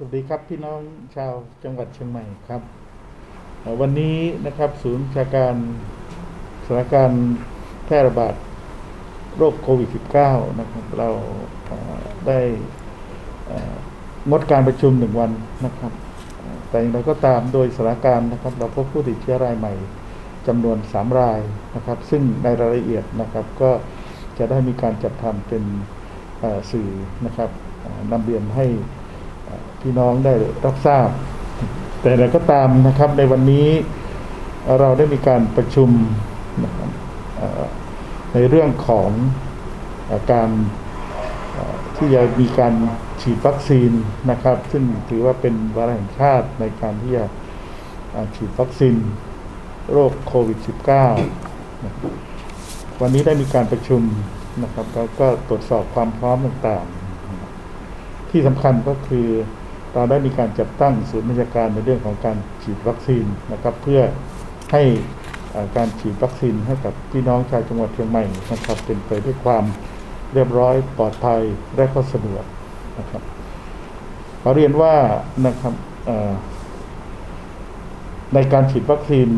สวัสดีครับพี่น้องชาวจังหวัดเชียงใหม่ครับ วันนี้นะครับศูนย์ราชการสถานการณ์แพร่ระบาดโรคโควิด -19 นะครับเราได้งดการประชุมหนึ่งวันนะครับ แต่อย่างไรก็ตามโดยสถานการณ์นะครับ เราพบผู้ติดเชื้อรายใหม่จำนวน 3 รายนะครับ ซึ่งในรายละเอียดนะครับก็จะได้มีการจัดทำเป็นสื่อนะครับนำเรียนให้ พี่น้องได้รับทราบ แต่อะไรก็ตามนะครับในวันนี้เราได้มีการประชุมในเรื่องของอ่อการเอ่อที่จะมีการฉีดวัคซีนนะครับ ซึ่งถือว่าเป็นวาระแห่งชาติในการที่จะฉีดวัคซีนโรคโควิด -19 วันนี้ได้มีการประชุมนะครับแล้วก็ตรวจสอบความพร้อมต่างๆ ที่สำคัญก็คือ เราได้มีการจัดตั้งศูนย์บัญชาการในเรื่องของการฉีดวัคซีนนะครับ เพื่อให้การฉีดวัคซีนให้กับพี่น้องชาวจังหวัดเชียงใหม่นะครับ เป็นไปด้วยความเรียบร้อยปลอดภัยและก็สะดวกนะครับขอเรียนว่านะครับในการฉีดวัคซีน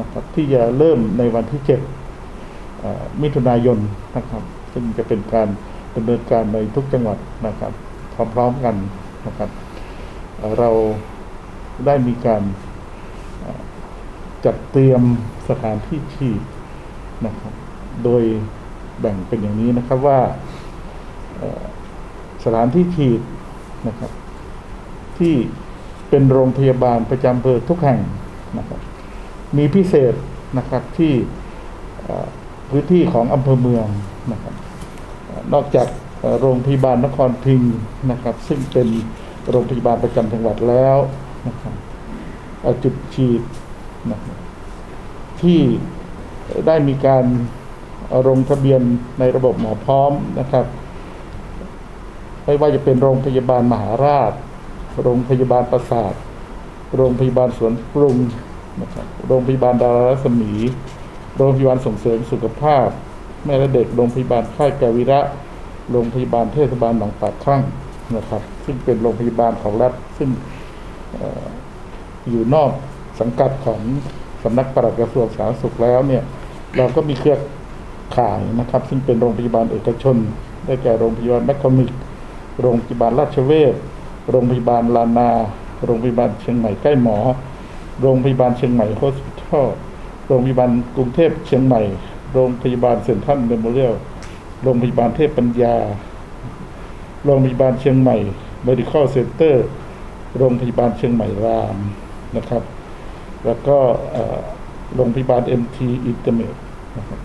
นะครับที่จะเริ่มในวันที่7เอ่อมิถุนายนนะครับซึ่งจะเป็นการดำเนินการในทุกจังหวัดนะครับพร้อมๆกันนะครับ เราได้มีการจัดเตรียมสถานที่ฉีดนะครับ โดยแบ่งเป็นอย่างนี้นะครับว่าสถานที่ฉีดนะครับ ที่เป็นโรงพยาบาลประจำอำเภอทุกแห่งนะครับ มีพิเศษนะครับที่พื้นที่ของอำเภอเมืองนะครับ นอกจากโรงพยาบาลนครพิงค์นะครับ ซึ่งเป็น โรงพยาบาลประจำจังหวัดแล้วนะครับเอ่อจุดฉีดนะครับที่ได้มีการลงทะเบียนในระบบหมอพร้อมนะครับ ไม่ว่าจะเป็นโรงพยาบาลมหาราช โรงพยาบาลประสาท โรงพยาบาลสวนปรุงนะครับโรงพยาบาลดารารัศมี โรงพยาบาลส่งเสริมสุขภาพ แม่และเด็ก โรงพยาบาลค่ายแกวิระ โรงพยาบาลเทศบาลหนองปากครั่ง นะครับ ซึ่งเป็นโรงพยาบาลของรัฐ ซึ่งเอ่ออยู่นอกสังกัดของสำนักปลัดกระทรวงสาธารณสุขแล้วเนี่ย เราก็มีเครือข่ายนะครับ ซึ่งเป็นโรงพยาบาลเอกชน ได้แก่โรงพยาบาลแมคคอมิกโรงพยาบาลราชเวชโรงพยาบาลลานา โรงพยาบาลเชียงใหม่ใกล้หมอ โรงพยาบาลเชียงใหม่โฮสพิทอลโรงพยาบาลกรุงเทพเชียงใหม่ โรงพยาบาลเซ็นทรัลเมโมเรียลโรงพยาบาลเทพปัญญา โรงพยาบาลเชียงใหม่ medical center โรงพยาบาลเชียงใหม่รามนะครับ แล้วก็โรงพยาบาล MT Intermate นะครับ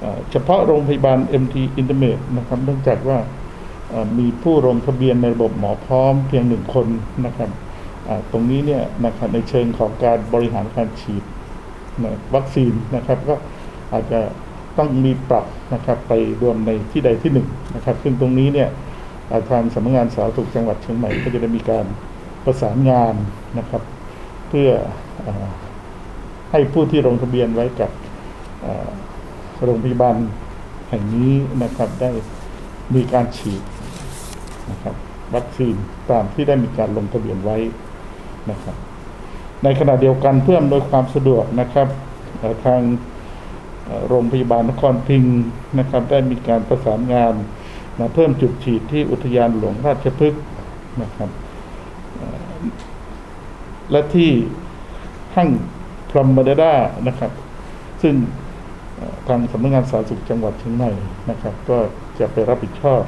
เอ่อเฉพาะโรงพยาบาล MT Intermate นะครับเนื่องจากว่ามีผู้ลงทะเบียนในระบบหมอพร้อมเพียงหนึ่งคนนะครับตรงนี้เนี่ยนะครับในเชิงของการบริหารการฉีดนะวัคซีนนะครับ ก็อาจจะต้องมีปรับนะครับไปรวมในที่ใดที่หนึ่งนะครับ ซึ่งตรงนี้เนี่ย ทางสำนักงานสาธารณสุขจังหวัดเชียงใหม่ก็จะได้มีการประสานงานนะครับ เพื่ออให้ผู้ที่ลงทะเบียนไว้กับโรงพยาบาลแห่งนี้นะครับได้มีการฉีดนะครับวัคซีนตามที่ได้มีการลงทะเบียนไว้นะครับ ในขณะเดียวกันเพื่ออำนวยความสะดวกนะครับทางโรงพยาบาลนครพิงค์นะครับได้มีการประสานงาน นะเพิ่มจุดฉีดที่อุทยานหลวงราชพฤกษ์นะครับและที่ห้างพรหมดาดานะครับ ซึ่งทางสำนักงานสาธารณสุขจังหวัดเชียงใหม่นะครับ ก็จะไปรับผิดชอบ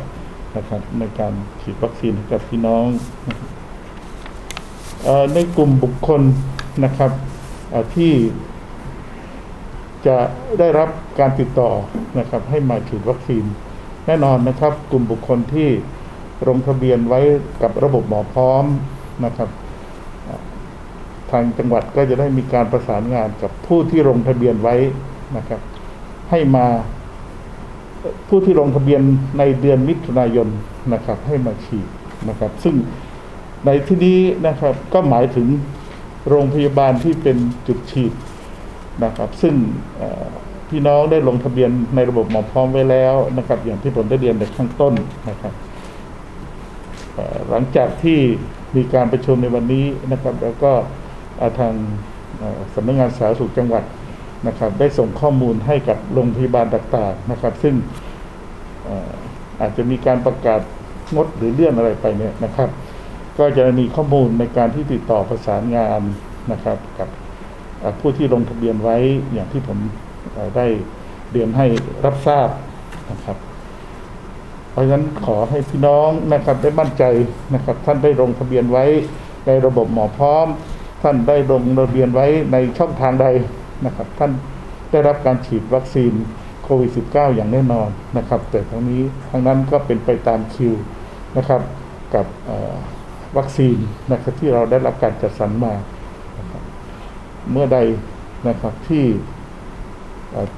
นะครับในการฉีดวัคซีนให้กับพี่น้องอในกลุ่มบุคคลนะครับที่จะได้รับการติดต่อนะครับให้มาฉีดวัคซีน แน่นอนนะครับ กลุ่มบุคคลที่ลงทะเบียนไว้กับระบบหมอพร้อมนะครับ ทางจังหวัดก็จะได้มีการประสานงานกับผู้ที่ลงทะเบียนไว้นะครับ ให้มาผู้ที่ลงทะเบียนในเดือนมิถุนายนนะครับ ให้มาฉีดนะครับ ซึ่งในที่นี้นะครับก็หมายถึงโรงพยาบาลที่เป็นจุดฉีดนะครับ ซึ่ง พี่น้องได้ลงทะเบียนในระบบหมอพร้อมไว้แล้วนะครับ อย่างที่ผมได้เรียนในข้างต้นนะครับหลังจากที่มีการประชุมในวันนี้นะครับ แล้วก็ทางสำนักงานสาธารณสุขจังหวัดนะครับ ได้ส่งข้อมูลให้กับโรงพยาบาลต่างๆนะครับ ซึ่งอาจจะมีการประกาศงดหรือเลื่อนอะไรไปเนี่ยนะครับ ก็จะมีข้อมูลในการที่ติดต่อประสานงานนะครับ กับผู้ที่ลงทะเบียนไว้อย่างที่ผม ได้เรียนให้รับทราบนะครับ เพราะฉะนั้นขอให้พี่น้องนะครับได้มั่นใจนะครับ ท่านได้ลงทะเบียนไว้ในระบบหมอพร้อม ท่านได้ลงทะเบียนไว้ในช่องทางใดนะครับ ท่านได้รับการฉีดวัคซีนโควิด -19 อย่างแน่นอนนะครับ แต่ทั้งนี้ทั้งนั้นก็เป็นไปตามคิวนะครับกับวัคซีนนะครับที่เราได้รับการจัดสรรมานะรเมื่อใดนะครับที่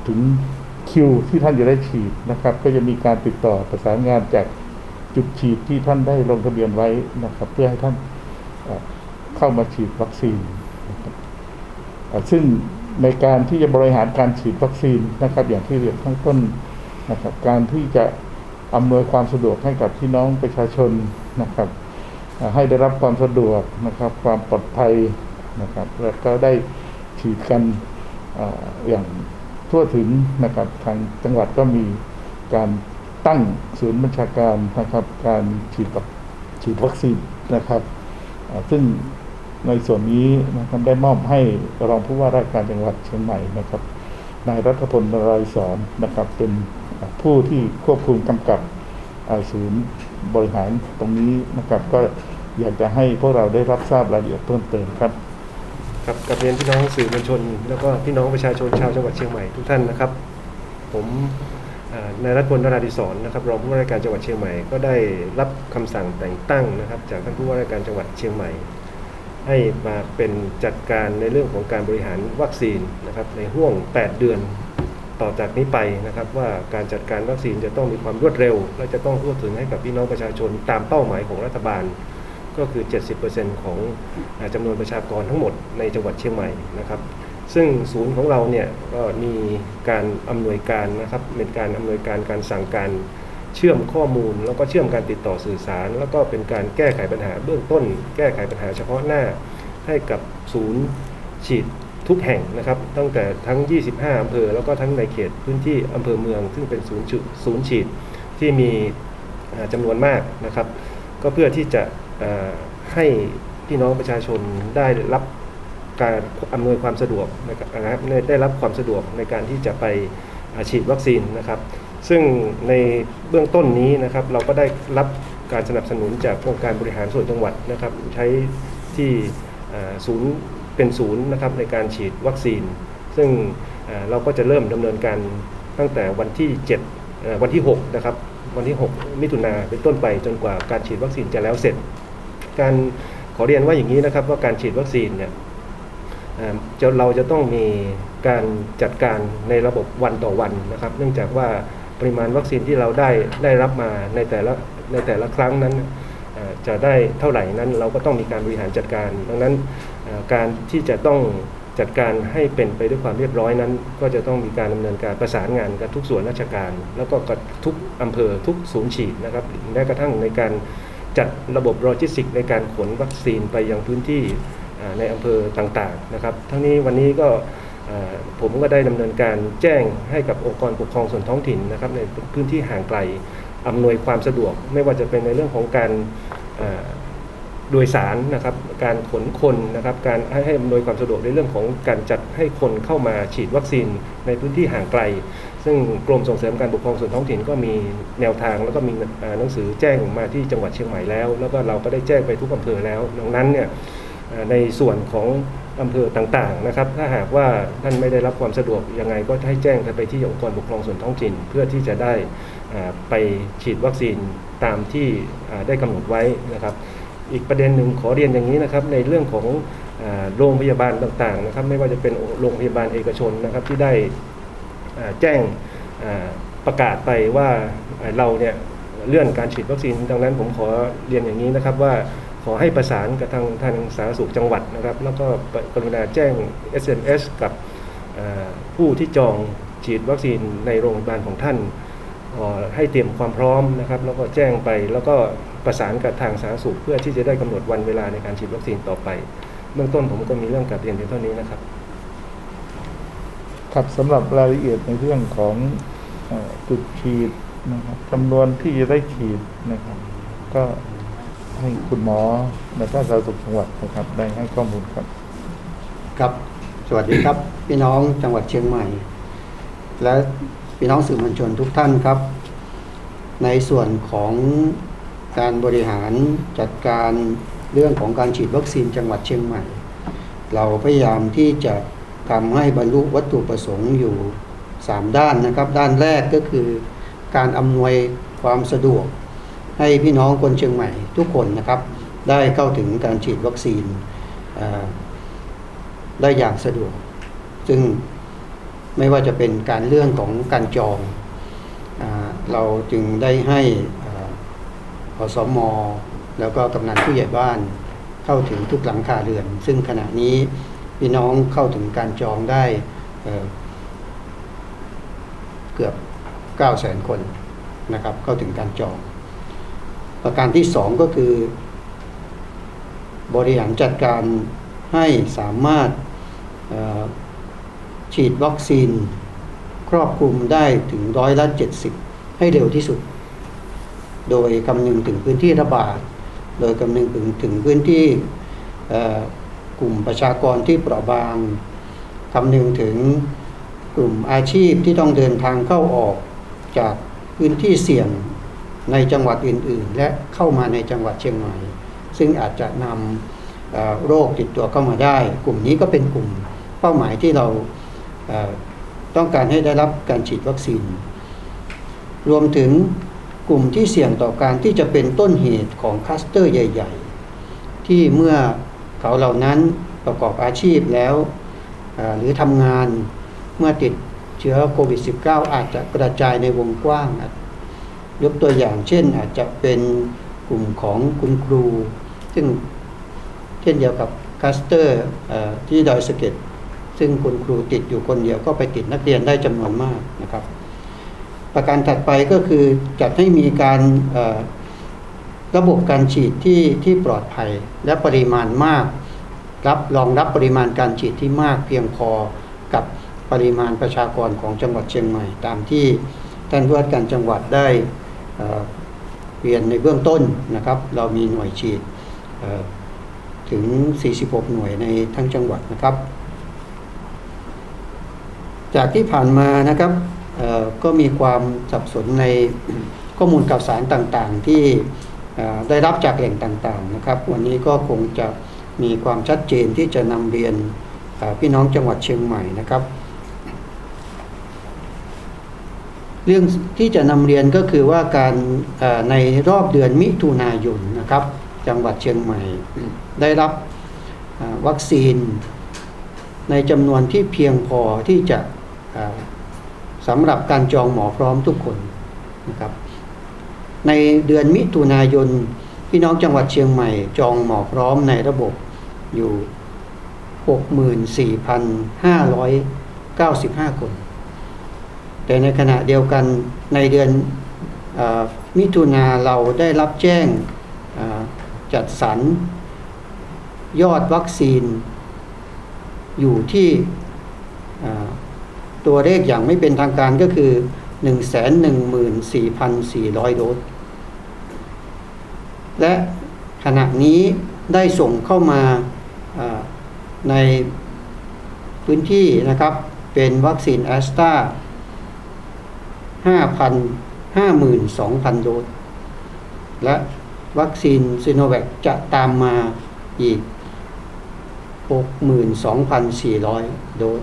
ถึงคิวที่ท่านจะได้ฉีดนะครับ ก็จะมีการติดต่อประสานงานจากจุดฉีดที่ท่านได้ลงทะเบียนไว้นะครับ เพื่อให้ท่านเข้ามาฉีดวัคซีน ซึ่งในการที่จะบริหารการฉีดวัคซีนนะครับ อย่างที่เรียนข้างต้นนะครับ การที่จะอำนวยความสะดวกให้กับพี่น้องประชาชนนะครับ ให้ได้รับความสะดวกนะครับ ความปลอดภัยนะครับ แล้วก็ได้ฉีดกันออย่าง ทั่วถึงนะครับทางจังหวัดก็มีการตั้งศูนย์บัญชาการนะครับ การฉีดฉีดวัคซีนนะครับ ซึ่งในส่วนนี้นะครับได้มอบให้รองผู้ว่าราชการจังหวัดเชียงใหม่นะครับนายรัฐพลนรายสอนนะครับ เป็นผู้ที่ควบคุมกำกับศูนย์บริหารตรงนี้นะครับ ก็อยากจะให้พวกเราได้รับทราบรายละเอียดเพิ่มเติมครับ ครับกับเรียนพี่น้องสื่อมวลชน แล้วก็พี่น้องประชาชนชาวจังหวัดเชียงใหม่ทุกท่านนะครับ ผมนายรัฐพลนราธิศรนะครับรองผู้ว่าราชการจังหวัดเชียงใหม่ก็ได้รับคำสั่งแต่งตั้งนะครับ จากท่านผู้ว่าราชการจังหวัดเชียงใหม่ ให้มาเป็นจัดการในเรื่องของการบริหารวัคซีนนะครับในห่วง 8 เดือนต่อจากนี้ไปนะครับ ว่าการจัดการวัคซีนจะต้องมีความรวดเร็ว และจะต้องทั่วถึงให้กับพี่น้องประชาชนตามเป้าหมายของรัฐบาล ก็คือ 70%ของอาจำนวนประชากรทั้งหมดในจังหวัดเชียงใหม่นะครับ ซึ่งศูนย์ของเราเนี่ยก็มีการอำนวยการนะครับเป็นการอำนวยการการสั่งการเชื่อมข้อมูล แล้วก็เชื่อมการติดต่อสื่อสาร แล้วก็เป็นการแก้ไขปัญหาเบื้องต้น แก้ไขปัญหาเฉพาะหน้า ให้กับศูนย์ฉีดทุกแห่งนะครับ ตั้งแต่ทั้ง 25 อำเภอ แล้วก็ทั้งในเขตพื้นที่อำเภอเมือง ซึ่งเป็นศูนย์ศูนย์ฉีดที่มีอ่าจำนวนมากนะครับ ก็เพื่อที่จะ ให้พี่น้องประชาชนได้รับการอำนวยความสะดวกนะครับได้รับความสะดวกในการที่จะไปฉีดวัคซีนนะครับ ซึ่งในเบื้องต้นนี้นะครับเราก็ได้รับการสนับสนุนจากองค์การบริหารส่วนจังหวัดนะครับ ใช้ที่ศูนย์เป็นศูนย์นะครับในการฉีดวัคซีน ซึ่งเราก็จะเริ่มดำเนินการตั้งแต่วันที่7เอ่อวันที่6นะครับวันที่ 6 มิถุนาเป็นต้นไปจนกว่าการฉีดวัคซีนจะแล้วเสร็จ การขอเรียนว่าอย่างนี้นะครับว่าการฉีดวัคซีนเนี่ยเอ่อจะเราจะต้องมีการจัดการในระบบวันต่อวันนะครับ เนื่องจากว่าปริมาณวัคซีนที่เราได้ได้รับมาในแต่ละในแต่ละครั้งนั้นจะได้เท่าไหร่นั้นเราก็ต้องมีการบริหารจัดการ ดังนั้นการที่จะต้องจัดการให้เป็นไปด้วยความเรียบร้อยนั้น ก็จะต้องมีการดำเนินการประสานงานกับทุกส่วนราชการ แล้วก็กับทุกอำเภอทุกศูนย์ฉีดนะครับแม้กระทั่งในการ จัดระบบโลจิสติกในการขนวัคซีนไปยังพื้นที่ในอำเภอต่างๆนะครับทั้งนี้วันนี้ก็ผมก็ได้ดำเนินการแจ้งให้กับองค์กรปกครองส่วนท้องถิ่นนะครับในพื้นที่ห่างไกลอำนวยความสะดวก ไม่ว่าจะเป็นในเรื่องของการ โดยสารนะครับการขนคนนะครับการให้ให้อำนวยความสะดวกในเรื่องของการจัดให้คนเข้ามาฉีดวัคซีนในพื้นที่ห่างไกล ซึ่งกรมส่งเสริมการปกครองส่วนท้องถิ่นก็มีแนวทางแล้วก็มีหนังสือแจ้งมาที่จังหวัดเชียงใหม่แล้ว แล้วก็เราก็ได้แจ้งไปทุกอำเภอแล้วดังนั้นเนี่ยในส่วนของอำเภอต่างๆนะครับ ถ้าหากว่าท่านไม่ได้รับความสะดวกยังไงก็ให้แจ้งไปที่องค์กรปกครองส่วนท้องถิ่น เพื่อที่จะได้ไปฉีดวัคซีนตามที่ได้กำหนดไว้นะครับ อีกประเด็นหนึ่งขอเรียนอย่างนี้นะครับในเรื่องของโรงพยาบาลต่างๆนะครับ ไม่ว่าจะเป็นโรงพยาบาลเอกชนนะครับที่ได้แจ้งประกาศไปว่าเราเนี่ยเลื่อนการฉีดวัคซีน ดังนั้นผมขอเรียนอย่างนี้นะครับว่าขอให้ประสานกับทางทางสาธารณสุขจังหวัดนะครับ แล้วก็กรุณาแจ้ง SMS กับอ่าผู้ที่จองฉีดวัคซีนในโรงพยาบาลของท่านให้เตรียมความพร้อมนะครับ แล้วก็แจ้งไปแล้วก็ ประสานกับทางสาธารณสุขเพื่อที่จะได้กำหนดวันเวลาในการฉีดวัคซีนต่อไป เบื้องต้นผมก็มีเรื่องกับเรียนเพียงเท่านี้นะครับ ครับสำหรับรายละเอียดในเรื่องของเอ่อจุดฉีดนะครับจำนวนที่จะได้ฉีดนะครับ ก็ให้คุณหมอและก็สาธารณสุขจังหวัดนะครับได้ให้ข้อมูลครับ ครับสวัสดีครับ พี่น้องจังหวัดเชียงใหม่ และพี่น้องสื่อมวลชนทุกท่านครับ ในส่วนของ การบริหารจัดการเรื่องของการฉีดวัคซีนจังหวัดเชียงใหม่ เราพยายามที่จะทำให้บรรลุวัตถุประสงค์อยู่ 3 ด้านนะครับ ด้านแรกก็คือ การอำนวยความสะดวก ให้พี่น้องคนเชียงใหม่ทุกคนนะครับ ได้เข้าถึงการฉีดวัคซีนได้อย่างสะดวก ซึ่งไม่ว่าจะเป็นการเรื่องของการจองอเราจึงได้ให้ อ่าอแล้วก็กำนันผู้ใหญ่บ้านเข้าถึงทุกหลังคาเรือน ซึ่งขณะนี้พี่น้องเข้าถึงการจองได้เเกือบ 9 0 0 0 0 0 คนนะครับ เข้าถึงการจอง ประการที่สองก็คือ บริหารจัดการให้สามารถฉีดวัคซีน ครอบคลุมได้ถึงร้อยละ 70 ให้เร็วที่สุด โดยคำนึงถึงพื้นที่ระบาด โดยคำนึงถึงถึงพื้นที่กลุ่มประชากรที่เปราะบางคำนึงถึงกลุ่มอาชีพที่ต้องเดินทางเข้าออกจากพื้นที่เสี่ยงในจังหวัดอื่น ๆ และเข้ามาในจังหวัดเชียงใหม่ ซึ่งอาจจะนำโรคติดตัวเข้ามาได้ กลุ่มนี้ก็เป็นกลุ่มเป้าหมายที่เราต้องการให้ได้รับการฉีดวัคซีน รวมถึง กลุ่มที่เสี่ยงต่อการที่จะเป็นต้นเหตุของคลัสเตอร์ใหญ่ ๆ ที่เมื่อเขาเหล่านั้นประกอบอาชีพแล้วหรือทำงานเมื่อติดเชื้อโควิด -19 อาจจะกระจายในวงกว้าง ยกตัวอย่างเช่นอาจจะเป็นกลุ่มของคุณครู ซึ่งเช่นเดียวกับคัสเตอร์ที่ดอยสะเก็ดซึ่งคุณครูติดอยู่คนเดียวก็ไปติดนักเรียนได้จำนวนมากนะครับ ประการถัดไปก็คือจัดให้มีการระบบการฉีดที่ที่ปลอดภัยและปริมาณมาก รับรองรับปริมาณการฉีดที่มากเพียงพอกับปริมาณประชากรของจังหวัดเชียงใหม่ ตามที่ท่านผู้ว่าการจังหวัดได้เรียนในเบื้องต้นนะครับ เรามีหน่วยฉีดถึง 46 หน่วยในทั้งจังหวัดนะครับ จากที่ผ่านมานะครับ ก็มีความสับสนในข้อมูลข่าวสารต่างๆ ที่ได้รับจากแหล่งต่างๆนะครับ วันนี้ก็คงจะมีความชัดเจนที่จะนำเรียนพี่น้องจังหวัดเชียงใหม่นะครับ เรื่องที่จะนำเรียนก็คือว่าการในรอบเดือนมิถุนายนนะครับ จังหวัดเชียงใหม่ ได้รับวัคซีนในจำนวนที่เพียงพอที่จะ สำหรับการจองหมอพร้อมทุกคนนะครับ ในเดือนมิถุนายนพี่น้องจังหวัดเชียงใหม่จองหมอพร้อมในระบบอยู่ 64,595 คน แต่ในขณะเดียวกันในเดือนอมิถุนาเราได้รับแจ้งจัดสรรยอดวัคซีนอยู่ที่ ตัวเลขอย่างไม่เป็นทางการก็คือ 114,400 โดส และขณะนี้ได้ส่งเข้ามาในพื้นที่นะครับ เป็นวัคซีนแอสตรา5,000 52,000 โดส และวัคซีนซิโนแวคจะตามมาอีก 62,400 โดส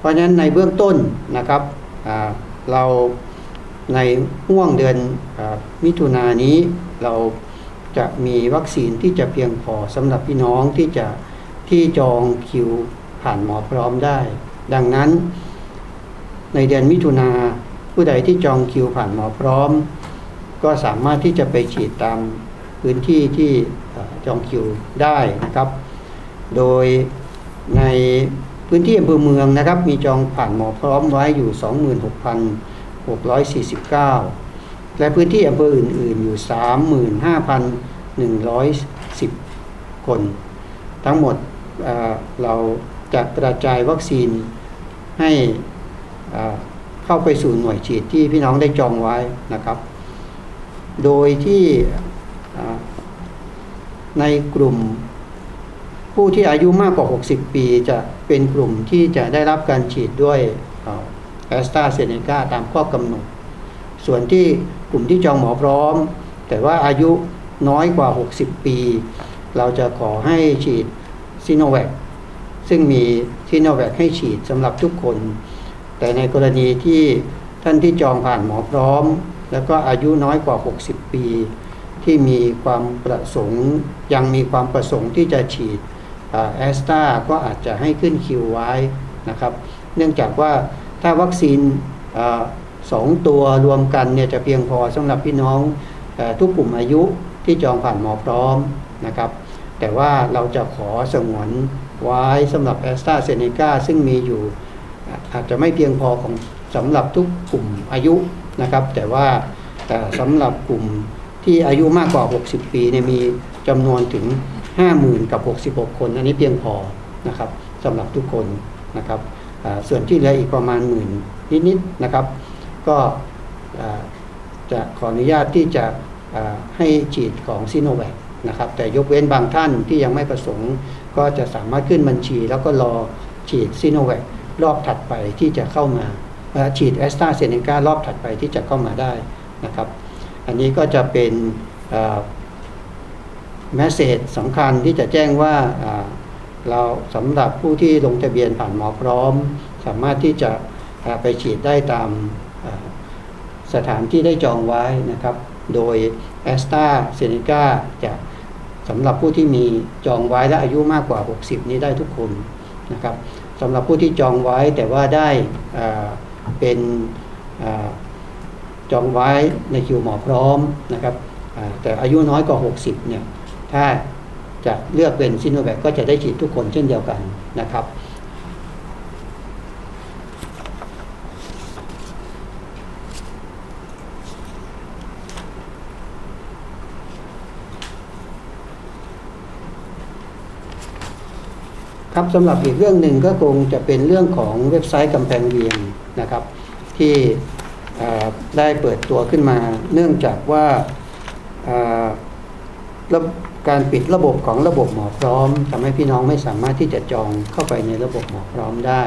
เพราะฉะนั้นในเบื้องต้นนะครับเราในห่วงเดือนอมิถุนายนนี้เราจะมีวัคซีนที่จะเพียงพอสำหรับพี่น้องที่จะที่จองคิวผ่านหมอพร้อมได้ ดังนั้น ในเดือนมิถุนาผู้ใดที่จองคิวผ่านหมอพร้อม ก็สามารถที่จะไปฉีดตามพื้นที่ที่จองคิวได้นะครับ โดยใน พื้นที่อำเภอเมืองนะครับ มีจองผ่านหมอพร้อมไว้อยู่ 26,649 และพื้นที่อำเภออื่น ๆ อยู่ 35,110 คน ทั้งหมดเเราจะกระจายวัคซีนให้เข้าไปสู่หน่วยฉีดที่พี่น้องได้จองไว้นะครับ โดยที่ในกลุ่ม ผู้ที่อายุมากกว่า 60 ปีจะเป็นกลุ่มที่จะได้รับการฉีดด้วยแอสตราเซเนกาตามข้อกำหนด ส่วนที่กลุ่มที่จองหมอพร้อม แต่ว่าอายุน้อยกว่า 60 ปี เราจะขอให้ฉีดซิโนแวคซึ่งมีซิโนแวคให้ฉีดสำหรับทุกคน แต่ในกรณีที่ท่านที่จองผ่านหมอพร้อม แล้วก็อายุน้อยกว่า 60 ปี ที่มีความประสงค์ยังมีความประสงค์ที่จะฉีด แอสตราก็อาจจะให้ขึ้นคิวไว้นะครับเนื่องจากว่าถ้าวัคซีนอสองตัวรวมกันเนี่ยจะเพียงพอสำหรับพี่น้องอทุกกลุ่มอายุที่จองผ่านหมอพร้อมนะครับแต่ว่าเราจะขอสงวนไว้สำหรับแอสตราเซเนกาซึ่งมีอยู่อาจจะไม่เพียงพอของสำหรับทุกกลุ่มอายุนะครับ แต่ว่าเอ่สำหรับกลุ่มที่อายุมากกว่า 60 ปีเนี่ยมีจำนวนถึง 50,000 กับ 66 คน อันนี้เพียงพอนะครับสำหรับทุกคนนะครับส่วนที่เหลืออีกประมาณหมื่นนิดๆนะครับ ก็จะขออนุญาตที่จะให้ฉีดของซีโนแวคนะครับ แต่ยกเว้นบางท่านที่ยังไม่ประสงค์ก็จะสามารถขึ้นบัญชี แล้วก็รอฉีดซีโนแวครอบถัดไปที่จะเข้ามาฉีดแอสตราเซเนการอบถัดไปที่จะเข้ามาได้นะครับ อันนี้ก็จะเป็น แมสเซจสำคัญที่จะแจ้งว่าเราสำหรับผู้ที่ลงทะเบียนผ่านหมอพร้อม สามารถที่จะไปฉีดได้ตามสถานที่ได้จองไว้นะครับ โดยแอสตราเซเนกาจะสำหรับผู้ที่มีจองไว้และอายุมากกว่า 60 นี้ได้ทุกคนนะครับสำหรับผู้ที่จองไว้แต่ว่าได้เป็นอจองไว้ในคิวหมอพร้อมนะครับแต่อายุน้อยกว่า 60 เนี่ย ถ้าจะเลือกเป็นซิโนแวคก็จะได้ฉีดทุกคนเช่นเดียวกันนะครับ ครับสำหรับอีกเรื่องหนึ่งก็คงจะเป็นเรื่องของเว็บไซต์กำแพงเวียงนะครับ ที่ได้เปิดตัวขึ้นมา เนื่องจากว่าเอ่อระ การปิดระบบของระบบหมอพร้อมทำให้พี่น้องไม่สามารถที่จะจองเข้าไปในระบบหมอพร้อมได้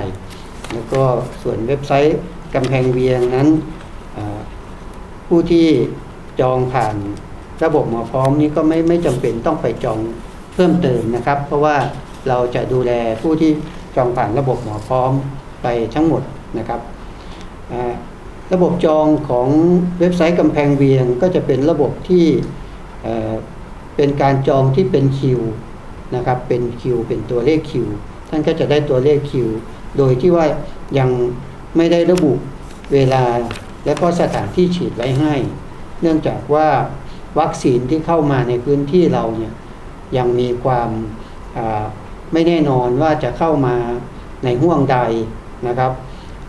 แล้วก็ส่วนเว็บไซต์กำแพงเวียงนั้นผู้ที่จองผ่านระบบหมอพร้อมนี้ก็ไม่ไม่จำเป็นต้องไปจองเพิ่มเติมนะครับ เพราะว่าเราจะดูแลผู้ที่จองผ่านระบบหมอพร้อมไปทั้งหมดนะครับระบบจองของเว็บไซต์กำแพงเวียงก็จะเป็นระบบที่ เป็นการจองที่เป็นคิวนะครับ เป็นคิวเป็นตัวเลขคิวท่านก็จะได้ตัวเลขคิวโดยที่ว่ายังไม่ได้ระบุเวลาและก็สถานที่ฉีดไว้ให้ เนื่องจากว่าวัคซีนที่เข้ามาในพื้นที่เราเนี่ยยังมีความไม่แน่นอนว่าจะเข้ามาในห่วงใดนะครับ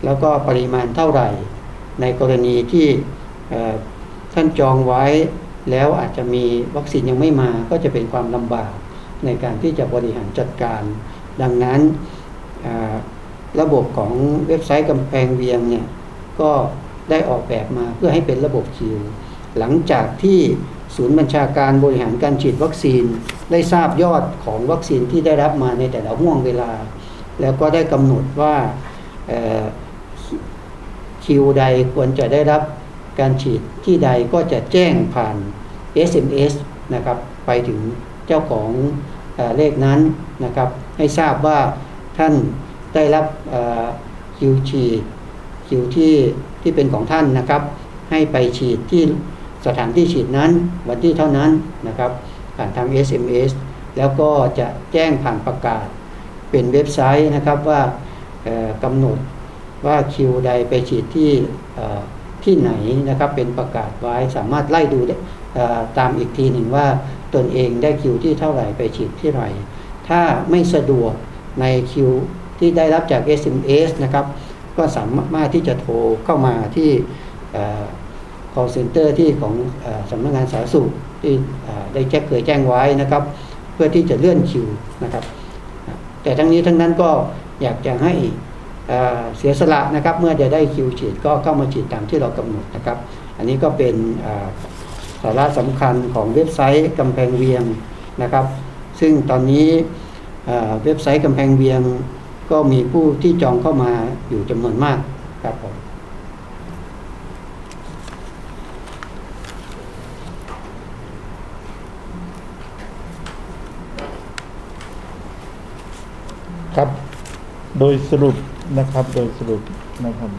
แล้วก็ปริมาณเท่าไหร่ ในกรณีที่ท่านจองไว้ แล้วอาจจะมีวัคซีนยังไม่มาก็จะเป็นความลำบากในการที่จะบริหารจัดการ ดังนั้นระบบของเว็บไซต์กำแพงเวียงเนี่ยก็ได้ออกแบบมาเพื่อให้เป็นระบบคิว หลังจากที่ศูนย์บัญชาการบริหารการฉีดวัคซีน ได้ทราบยอดของวัคซีนที่ได้รับมาในแต่ละห่วงเวลา แล้วก็ได้กำหนดว่าคิวใดควรจะได้รับ การฉีดที่ใดก็จะแจ้งผ่าน SMS นะครับไปถึงเจ้าของเอเลขนั้นนะครับ ให้ทราบว่าท่านได้รับคิวฉีดคิวที่ที่เป็นของท่านนะครับ ให้ไปฉีดที่สถานที่ฉีดนั้นวันที่เท่านั้นนะครับผ่านทาง SMS แล้วก็จะแจ้งผ่านประกาศ เป็นเว็บไซต์นะครับว่ากำหนดว่าคิวใดไปฉีดที่ ที่ไหนนะครับเป็นประกาศไว้สามารถไล่ดูได้ตามอีกทีหนึ่งว่าตนเองได้คิวที่เท่าไหร่ไปฉีดที่ไหนถ้าไม่สะดวกในคิวที่ได้รับจาก SMS นะครับก็สามารถที่จะโทรเข้ามาที่ call center ที่ของอสำนักงานสาธารณสุขที่ได้แจ้งเคยแจ้งไว้นะครับ เพื่อที่จะเลื่อนคิวนะครับ แต่ทั้งนี้ทั้งนั้นก็อยากจะให้ เสียสละนะครับเมื่อจะได้คิวฉีดก็เข้ามาฉีดตามที่เรากำหนดนะครับ อันนี้ก็เป็นสาระสำคัญของเว็บไซต์กำแพงเวียงนะครับ ซึ่งตอนนี้เอ่อเว็บไซต์กำแพงเวียงก็มีผู้ที่จองเข้ามาอยู่จำนวนมากครับผมครับ โดยสรุป นะครับ โดยสรุปนะครับ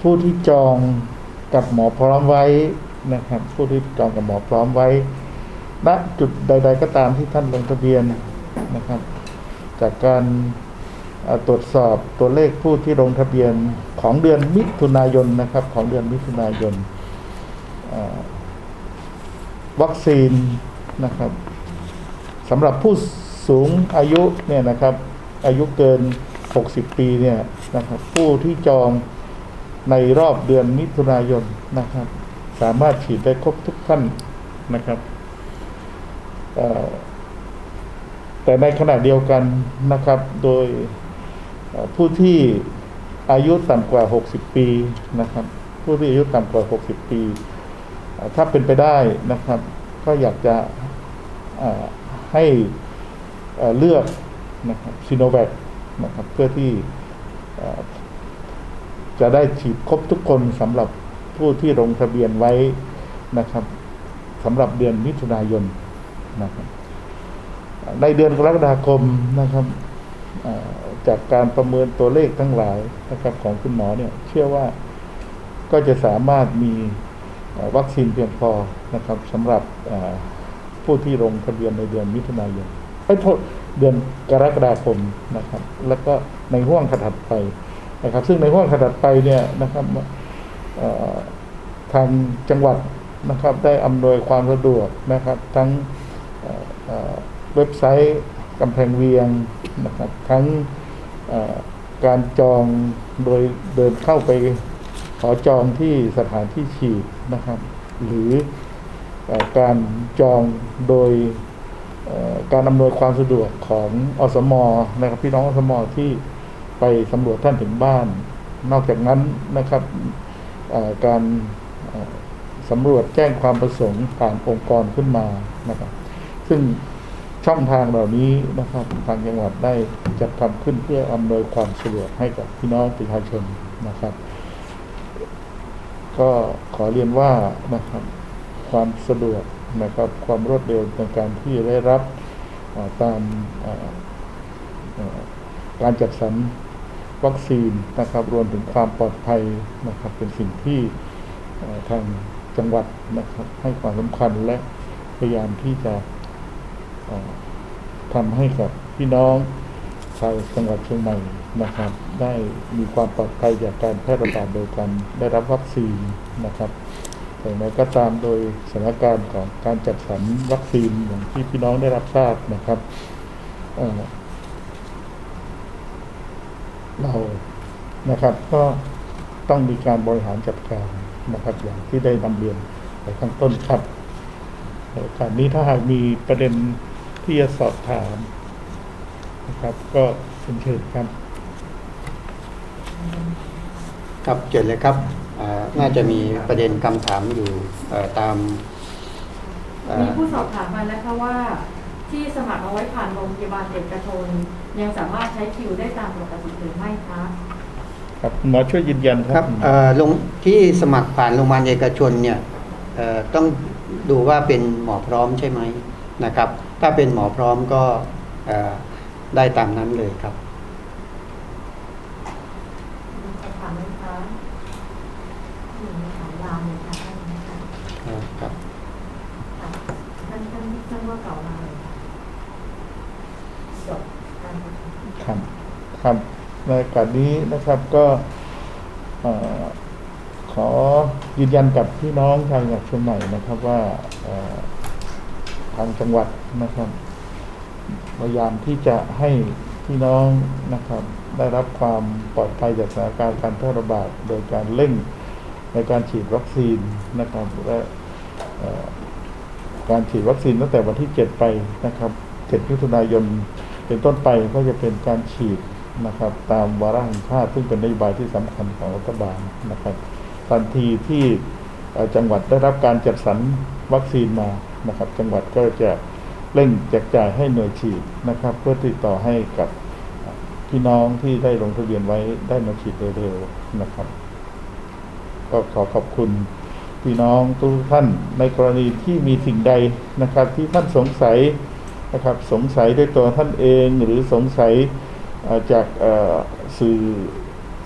ผู้ที่จองกับหมอพร้อมไว้นะครับ ผู้ที่จองกับหมอพร้อมไว้ณจุดใด ๆ ก็ตามที่ท่านลงทะเบียนนะครับ จากการตรวจสอบตัวเลขผู้ที่ลงทะเบียนของเดือนมิถุนายนนะครับ ของเดือนมิถุนายนวัคซีนนะครับสำหรับผู้สูงอายุเนี่ยนะครับ อายุเกิน 60 ปีเนี่ยนะครับผู้ที่จองในรอบเดือนมิถุนายนนะครับ สามารถฉีดได้ครบทุกท่านนะครับแต่ในขณะเดียวกันนะครับ โดยผู้ที่อายุต่ำกว่า 60 ปีนะครับ ผู้ที่อายุต่ำกว่า 60 ปี ถ้าเป็นไปได้นะครับ ก็อยากจะให้เลือก นะครับซีโนแวคนะครับเพื่อที่จะได้ฉีดครบทุกคนสำหรับผู้ที่ลงทะเบียนไว้นะครับสำหรับเดือนมิถุนายนนะครับในเดือนกรกฎาคมนะครับจากการประเมินตัวเลขทั้งหลายนะครับของคุณหมอเนี่ย เชื่อว่าก็จะสามารถมีวัคซีนเพียงพอนะครับสำหรับผู้ที่ลงทะเบียนในเดือนมิถุนายนไอ้โทษ เดือนกรกฎาคมนะครับ แล้วก็ในห่วงถัดไปนะครับ ซึ่งในห่วงถัดไปเนี่ยนะครับทางจังหวัดนะครับได้อำนวยความสะดวกนะครับ ทั้งเว็บไซต์กำแพงเวียงนะครับ ทั้งการจองโดยเดินเข้าไปขอจองที่สถานที่ฉีดนะครับ หรือการจองโดย การอำนวยความสะดวกของอสมนะครับพี่น้องอสมที่ไปสำรวจท่านถึงบ้าน นอกจากนั้นนะครับการสำรวจแจ้งความประสงค์ผ่านองค์กรขึ้นมานะครับ ซึ่งช่องทางเหล่านี้นะครับทางจังหวัดได้จัดทำขึ้นเพื่ออำนวยความสะดวกให้กับพี่น้องประชาชนนะครับ ก็ขอเรียนว่านะครับ ความสะดวก นะครับความรวดเร็วในการที่ได้รับตามการจัดสรรวัคซีนนะครับ รวมถึงความปลอดภัยนะครับ เป็นสิ่งที่ทางจังหวัดนะครับให้ความสำคัญและพยายามที่จะทำให้กับพี่น้องชาวจังหวัดเชียงใหม่นะครับ ได้มีความปลอดภัยจากการแพร่ระบาดโดยการได้รับวัคซีนนะครับ อย่างไรก็ตามโดยสถานการณ์ของการจัดสรรวัคซีนอย่างที่พี่น้องได้รับทราบนะครับเเรานะครับ ก็ต้องมีการบริหารจัดการนะครับ อย่างที่ได้นำเรียนไปข้างต้นครับโอกาสนี้ถ้าหากมีประเด็นที่จะสอบถามนะครับ ก็เชิญครับ ครับเจอเลยครับ น่าจะมีประเด็นคำถามอยู่เอ่อตามเอ่อมีผู้สอบถามมานะคะว่าที่สมัครเอาไว้ผ่านโรงพยาบาลเอกชนยังสามารถใช้คิวได้ตามปกติหรือไม่คะครับคุณหมอช่วยยืนยันคครัรับบเอ่อลงที่สมัครผ่านโรงพยาบาลเอกชนเนี่ยเอ่อต้องดูว่าเป็นหมอพร้อมใช่ไหมนะครับ ถ้าเป็นหมอพร้อมก็เอ่อได้ตามนั้นเลยครับ มีคำถามไหมคะมีคำถาเลยค่ะท่านนะคะครับค่ะท่านท่านท่านว่าเก่ามาเลยค่ะจบการครับครับในโอกาสนี้นะครับก็ขอยืนยันกับพี่น้องทางจังหวัดเชียงใหม่นะครับว่าทางจังหวัดนะครับพยายามที่จะให้พี่น้องนะครับได้รับความปลอดภัยจากสถานการณ์การแพร่ระบาดโดยการเร่ง ในการฉีดวัคซีนนะครับและการฉีดวัคซีนตั้งแต่วันที่ 7 ไปนะครับ7มิถุนายนเป็นต้นไปก็จะเป็นการฉีดนะครับ ตามวาระแห่งชาติซึ่งเป็นนโยบายที่สำคัญของรัฐบาลนะครับ ทันทีที่จังหวัดได้รับการจัดสรรวัคซีนมานะครับ จังหวัดก็จะเร่งแจกจ่ายให้หน่วยฉีดนะครับ เพื่อติดต่อให้กับพี่น้องที่ได้ลงทะเบียนไว้ได้มาฉีดเร็วๆนะครับ ก็ขอขอบคุณพี่น้องทุกท่านในกรณีที่มีสิ่งใดนะครับ ที่ท่านสงสัยนะครับสงสัยด้วยตัวท่านเองหรือสงสัยจากสื่อ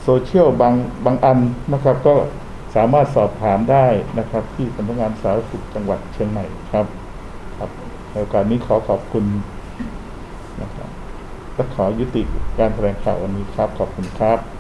โซเชียลบางบางอันนะครับ ก็สามารถสอบถามได้นะครับ ที่สำนักงานสาธารณสุขจังหวัดเชียงใหม่ครับครับในโอกาสนี้ขอขอบคุณนะครับและขอยุติการแถลงข่าววันนี้ครับขอบคุณครับ